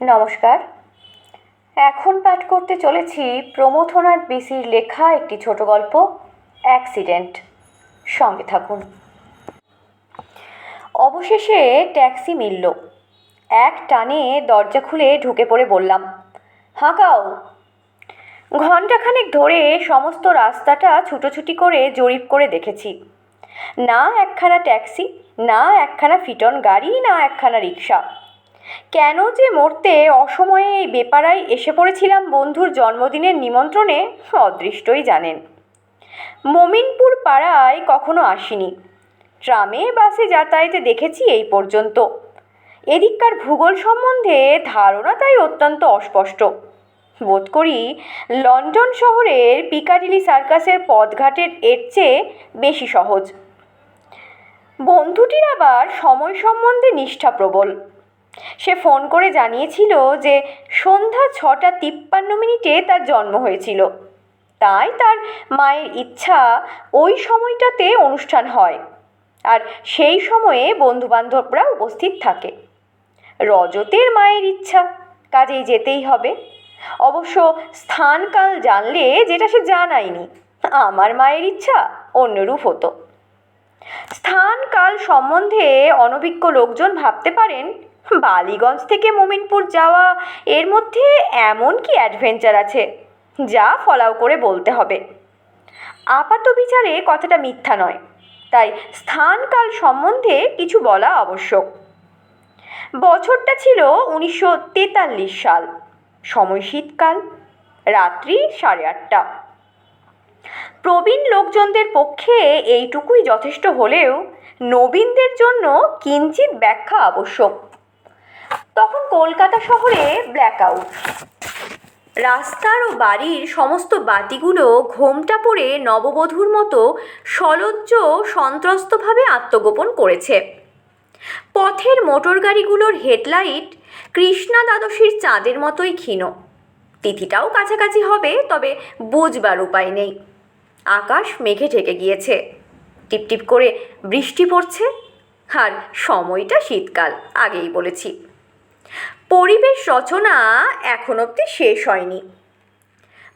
নমস্কার। এখন পাঠ করতে চলেছি প্রমথনাথ বিসির লেখা একটি ছোট গল্প, অ্যাক্সিডেন্ট। সঙ্গে থাকুন। অবশেষে ট্যাক্সি মিলল। এক টানে দরজা খুলে ঢুকে পড়ে বললাম, হাঁকাও। ঘণ্টাখানেক ধরে সমস্ত রাস্তাটা ছুটোছুটি করে জরিপ করে দেখেছি। না একখানা ট্যাক্সি, না একখানা ফিটন গাড়ি, না একখানা রিক্সা। কেন যে মরতে অসময়ে এই বেপাড়ায় এসে পড়েছিলাম বন্ধুর জন্মদিনের নিমন্ত্রণে, অদৃষ্টই জানেন। মমিনপুর পাড়ায় কখনো আসিনি। ট্রামে বাসে যাতায়াতে দেখেছি এই পর্যন্ত। এদিককার ভূগোল সম্বন্ধে ধারণা তাই অত্যন্ত অস্পষ্ট। বোধ করি লন্ডন শহরের পিকাডিলি সার্কাসের পথঘাটের এর চেয়ে বেশি সহজ। বন্ধুটির আবার সময় সম্বন্ধে নিষ্ঠা প্রবল সে ফোন করে জানিয়েছিল যে সন্ধ্যা ছটা তিপ্পান্ন মিনিটে তার জন্ম হয়েছিল। তাই তার মায়ের ইচ্ছা ওই সময়টাতে অনুষ্ঠান হয় আর সেই সময়ে বন্ধুবান্ধবরা উপস্থিত থাকে। রজতের মায়ের ইচ্ছা, কাজেই যেতেই হবে। অবশ্য স্থানকাল জানলে যেটা সে জানায়নি, আমার মায়ের ইচ্ছা অন্যরূপ হতো। স্থান কাল সম্বন্ধে অনভিজ্ঞ লোকজন ভাবতে পারেন বালিগঞ্জ থেকে মোমিনপুর যাওয়া এর মধ্যে এমন কি অ্যাডভেঞ্চার আছে? যা ফলাও করে বলতে হবে। আপাত বিচারে কথাটা মিথ্যা নয়। তাই স্থানকাল সম্বন্ধে কিছু বলা আবশ্যক। বছরটা ছিল উনিশশো তেতাল্লিশ সাল। সময় শীতকাল। রাত্রি সাড়ে আটটা। প্রবীণ লোকজনদের পক্ষে এইটুকুই যথেষ্ট হলেও নবীনদের জন্য কিঞ্চিত ব্যাখ্যা আবশ্যক। কলকাতা শহরে ব্ল্যাকআউট রাস্তার ও বাড়ির সমস্ত বাতিগুলো ঘোমটা পড়ে নববধূর মতো সলজ্জ সন্ত্রস্তভাবে আত্মগোপন করেছে। পথের মোটর গাড়িগুলোর হেডলাইট কৃষ্ণা দ্বাদশীর চাঁদের মতোই ক্ষীণ। তিথিটাও কাছাকাছি হবে, তবে বুঝবার উপায় নেই। আকাশ মেঘে ঢেকে গিয়েছে। টিপটিপ করে বৃষ্টি পড়ছে। আর সময়টা শীতকাল, আগেই বলেছি। পরিবেশ রচনা এখন অবধি শেষ হয়নি।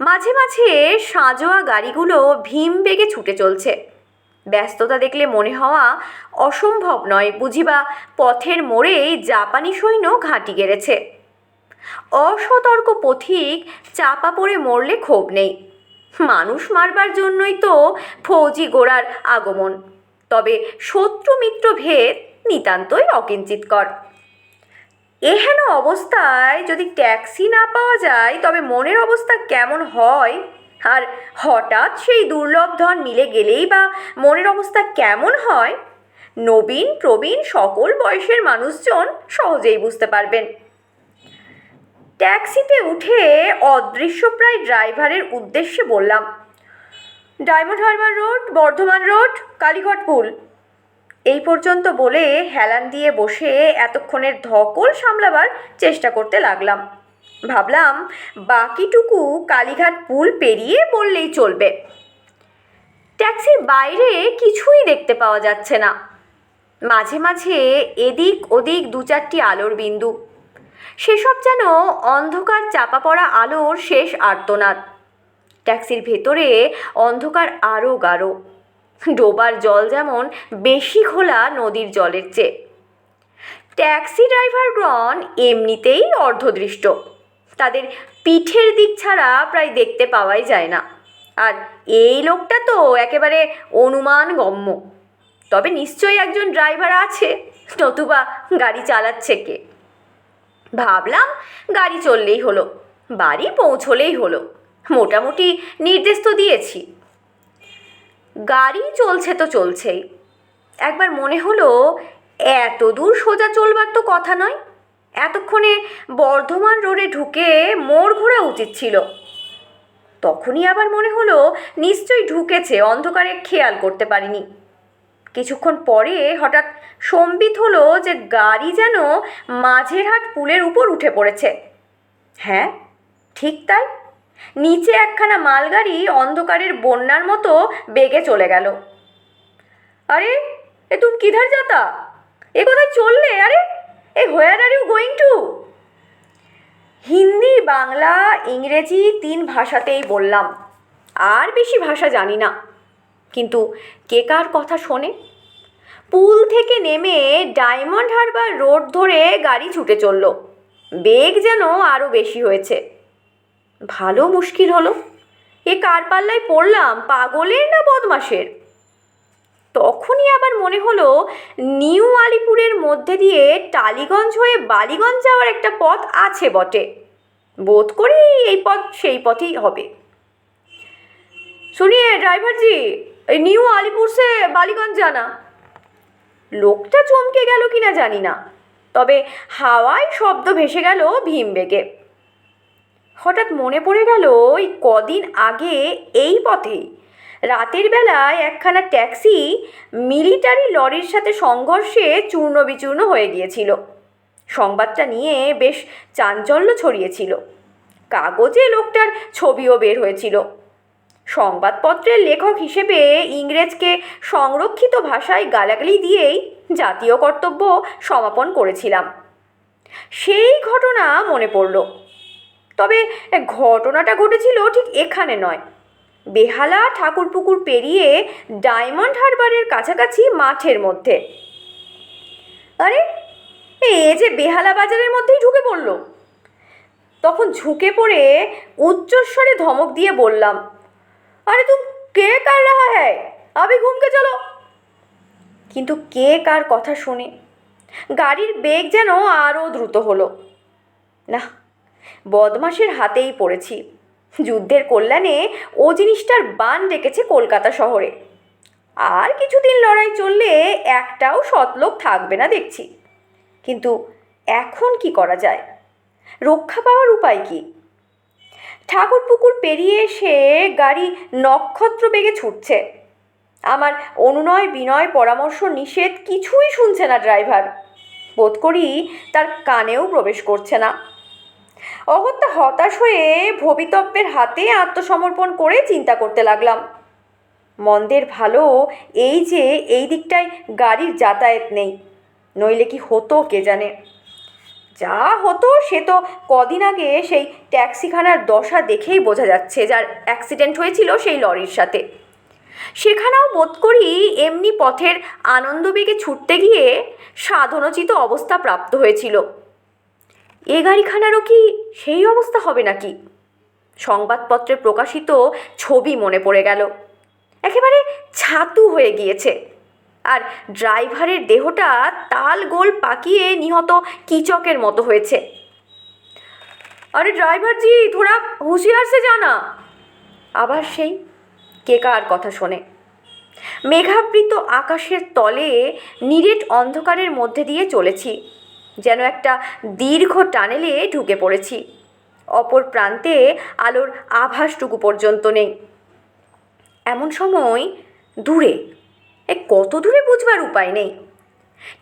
মাঝে মাঝে সাঁজোয়া গাড়িগুলো ভীম বেগে ছুটে চলছে। ব্যস্ততা দেখলে মনে হওয়া অসম্ভব নয়, বুঝিবা পথের মোড়ে জাপানি সৈন্য ঘাঁটি গেড়েছে। অসতর্ক পথিক চাপা পড়ে মরলে ক্ষোভ নেই। মানুষ মারবার জন্যই তো ফৌজি গোড়ার আগমন, তবে শত্রু মিত্র ভেদ নিতান্তই অকিঞ্চিতকর। এহেন অবস্থায় যদি ট্যাক্সি না পাওয়া যায়, তবে মনের অবস্থা কেমন হয়? আর হঠাৎ সেই দুর্লভ ধন মিলে গেলেই বা মনের অবস্থা কেমন হয়? নবীন, প্রবীণ সকল বয়সের মানুষজন সহজেই বুঝতে পারবেন। ট্যাক্সিতে উঠে অদৃশ্যপ্রায় ড্রাইভারের উদ্দেশ্যে বললাম, diamond Harbour road, Bardhaman road, Kalighat পুল। এই পর্যন্ত বলে হেলান দিয়ে বসে এতক্ষণের ধকল সামলাবার চেষ্টা করতে লাগলাম। ভাবলাম, বাকিটুকু কালীঘাট পুল পেরিয়ে বললেই চলবে। ট্যাক্সির বাইরে কিছুই দেখতে পাওয়া যাচ্ছে না। মাঝে মাঝে এদিক ওদিক দু চারটি আলোর বিন্দু। সেসব যেন অন্ধকার চাপা পড়া আলোর শেষ আর্তনাদ। ট্যাক্সির ভেতরে অন্ধকার আরও গাঢ়। ডোবার জল যেমন বেশি খোলা নদীর জলের চেয়ে। ট্যাক্সি ড্রাইভারগণ এমনিতেই অর্ধদৃষ্ট। তাদের পিঠের দিক ছাড়া প্রায় দেখতে পাওয়াই যায় না। আর এই লোকটা তো একেবারে অনুমান গম্য তবে নিশ্চয়ই একজন ড্রাইভার আছে, নতুবা গাড়ি চালাচ্ছে কে? ভাবলাম গাড়ি চললেই হলো, বাড়ি পৌঁছলেই হলো। মোটামুটি নির্দেশ তো দিয়েছি। গাড়ি চলছে তো চলছেই। একবার মনে হলো, এত দূর সোজা চলবার তো কথা নয়। এতক্ষণে বর্ধমান রোডে ঢুকে মোড় ঘোরা উচিত ছিল। তখনই আবার মনে হলো, নিশ্চয়ই ঢুকেছে, অন্ধকারে খেয়াল করতে পারিনি। কিছুক্ষণ পরে হঠাৎ সম্বিত হলো যে গাড়ি যেন মাঝেরহাট পুলের উপর উঠে পড়েছে। হ্যাঁ ঠিক তাই। নিচে একখানা মালগাড়ি অন্ধকারের বন্যার মতো বেগে চলে গেল। আরে, এ তুমি কিধার যাতা? এ কোথায় চললে? আরে, এ where are you going to Hindi, Bangla, ইংরেজি তিন ভাষাতেই বললাম। আর বেশি ভাষা জানি না। কিন্তু কে কার কথা শোনে? পুল থেকে নেমে ডায়মন্ড হারবার রোড ধরে গাড়ি ছুটে চলল। বেগ যেন আরও বেশি হয়েছে। ভালো মুশকিল হলো। এ কার পাল্লায় পড়লাম, পাগলের না বদমাসের তখনই আবার মনে হলো, নিউ আলিপুরের মধ্যে দিয়ে টালিগঞ্জ হয়ে বালিগঞ্জ যাওয়ার একটা পথ আছে বটে। বোধ করি এই পথ সেই পথেই হবে। শুনিয়ে ড্রাইভার জি এই নিউ আলিপুর সে বালিগঞ্জ জানা। লোকটা চমকে গেল কিনা জানি না। তবে হাওয়ায় শব্দ ভেসে গেল ভীম বেগে। হঠাৎ মনে পড়ে গেল, ওই কদিন আগে এই পথে। রাতের বেলায় একখানা ট্যাক্সি মিলিটারি লরির সাথে সংঘর্ষে চূর্ণ বিচূর্ণ হয়ে গিয়েছিল। সংবাদটা নিয়ে বেশ চাঞ্চল্য ছড়িয়েছিল। কাগজে লোকটার ছবিও বের হয়েছিল। সংবাদপত্রের লেখক হিসেবে ইংরেজকে সংরক্ষিত ভাষায় গালাগালি দিয়েই জাতীয় কর্তব্য সমাপন করেছিলাম। সেই ঘটনা মনে পড়ল। তবে ঘটনাটা ঘটেছিল ঠিক এখানে নয়। বেহালা ঠাকুরপুকুর পেরিয়ে ডায়মন্ড হারবারের কাছাকাছি মাঠের মধ্যে। আরে, এ যে বেহালা বাজারের মধ্যেই ঢুকে পড়ল। তখন ঝুঁকে পড়ে উচ্চস্বরে ধমক দিয়ে বললাম, আরে তুম কে কার রাহা হ্যায়? আবি ঘুমকে চলো। কিন্তু কে কার কথা শুনে গাড়ির বেগ যেন আরও দ্রুত হলো। না বদমাসের হাতেই পড়েছি। যুদ্ধের কল্যাণে ও জিনিসটার বান ডেকেছে কলকাতা শহরে। আর কিছুদিন লড়াই চললে একটাও সৎলোক থাকবে না দেখছি। কিন্তু এখন কি করা যায়? রক্ষা পাওয়ার উপায় কি? ঠাকুর পুকুর পেরিয়ে এসে গাড়ি নক্ষত্র বেগে ছুটছে। আমার অনুনয় বিনয় পরামর্শ নিষেধ কিছুই শুনছে না ড্রাইভার। বোধ করি তার কানেও প্রবেশ করছে না। অগত্যা হতাশ হয়ে ভবিতব্যের হাতে আত্মসমর্পণ করে চিন্তা করতে লাগলাম। মন্দের ভালো এই যে এই দিকটায় গাড়ির যাতায়াত নেই, নইলে কি হতো কে জানে? যা হতো সে তো কদিন আগে সেই ট্যাক্সিখানার দশা দেখেই বোঝা যাচ্ছে যার অ্যাক্সিডেন্ট হয়েছিল সেই লরির সাথে। সেখানেও বোধ করি এমনি পথের আনন্দবেগে ছুটতে গিয়ে সাধনোচিত অবস্থা প্রাপ্ত হয়েছিল। এ গাড়িখানারও কি সেই অবস্থা হবে নাকি? সংবাদপত্রে প্রকাশিত ছবি মনে পড়ে গেল। একেবারে ছাতু হয়ে গিয়েছে। আর ড্রাইভারের দেহটা তাল গোল পাকিয়ে নিহত কিচকের মতো হয়েছে। আরে ড্রাইভার জি থোড়া হুঁশিয়ার সে জানা। আবার সেই কে কার কথা শোনে। মেঘাবৃত আকাশের তলে নিরেট অন্ধকারের মধ্যে দিয়ে চলেছি। যেন একটা দীর্ঘ টানেলে ঢুকে পড়েছি। অপর প্রান্তে আলোর আভাসটুকু পর্যন্ত নেই। এমন সময় দূরে, এ কত দূরে বুঝবার উপায় নেই।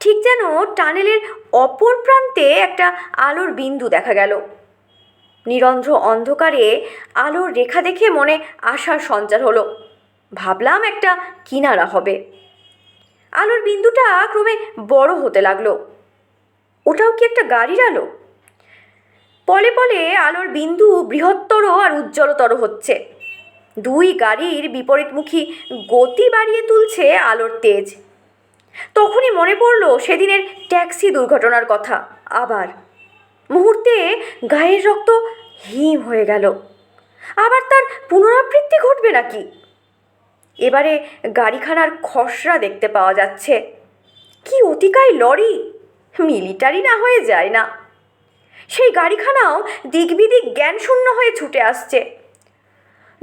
ঠিক যেন টানেলের অপর প্রান্তে একটা আলোর বিন্দু দেখা গেল। নিরন্ধ্র অন্ধকারে আলোর রেখা দেখে মনে আশার সঞ্চার হলো। ভাবলাম একটা কিনারা হবে। আলোর বিন্দুটা ক্রমে বড় হতে লাগল। ওটাও কি একটা গাড়ির আলো? পলে পলে আলোর বিন্দু বৃহত্তর আর উজ্জ্বলতর হচ্ছে। দুই গাড়ির বিপরীতমুখী গতি বাড়িয়ে তুলছে আলোর তেজ। তখনই মনে পড়ল সেদিনের ট্যাক্সি দুর্ঘটনার কথা। আবার মুহূর্তে গায়ের রক্ত হিম হয়ে গেল। আবার তার পুনরাবৃত্তি ঘটবে নাকি? এবারে গাড়িখানার খসড়া দেখতে পাওয়া যাচ্ছে। কি অতিকায় লরি! মিলিটারি না হয়ে যায় না। সেই গাড়িখানাও দিকবিদিক জ্ঞান শূন্য হয়ে ছুটে আসছে।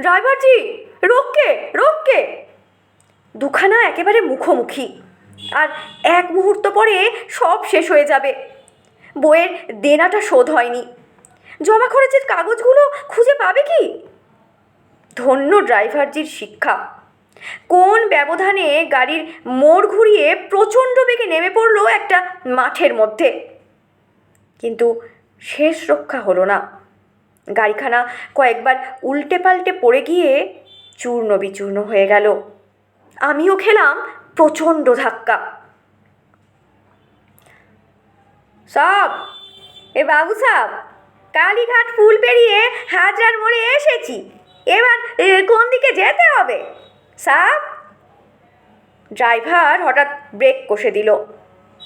ড্রাইভারজি রোককে রোককে দুখানা একেবারে মুখোমুখি। আর এক মুহূর্ত পরে সব শেষ হয়ে যাবে। বইয়ের দেনাটা শোধ হয়নি। জমা খরচের কাগজগুলো খুঁজে পাবে কি? ধন্য ড্রাইভারজির শিক্ষা। কোন ব্যবধানে গাড়ির মোড় ঘুরিয়ে প্রচণ্ড বেগে নেমে পড়ল একটা মাঠের মধ্যে? কিন্তু শেষ রক্ষা হলো না। গাড়িখানা কয়েকবার উল্টে পাল্টে পড়ে গিয়ে চূর্ণ বিচূর্ণ হয়ে গেল। আমিও খেলাম প্রচণ্ড ধাক্কা। সাব, এ বাবু সাব, কালীঘাট ফুল পেরিয়ে হাজার মোড়ে এসেছি। এবার কোন দিকে যেতে হবে? সাব? ড্রাইভার হঠাৎ ব্রেক কষে দিল।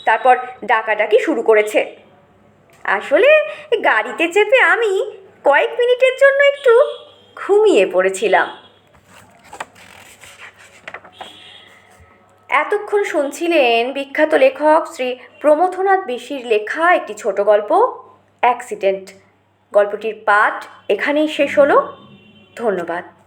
তারপর ডাকাডাকি শুরু করেছে। আসলে গাড়িতে চেপে আমি কয়েক মিনিটের জন্য একটু ঘুমিয়ে পড়েছিলাম। এতক্ষণ শুনছিলেন বিখ্যাত লেখক শ্রী প্রমথনাথ বিশির লেখা একটি ছোট গল্প, অ্যাক্সিডেন্ট। গল্পটির পাঠ এখানেই শেষ হলো। ধন্যবাদ।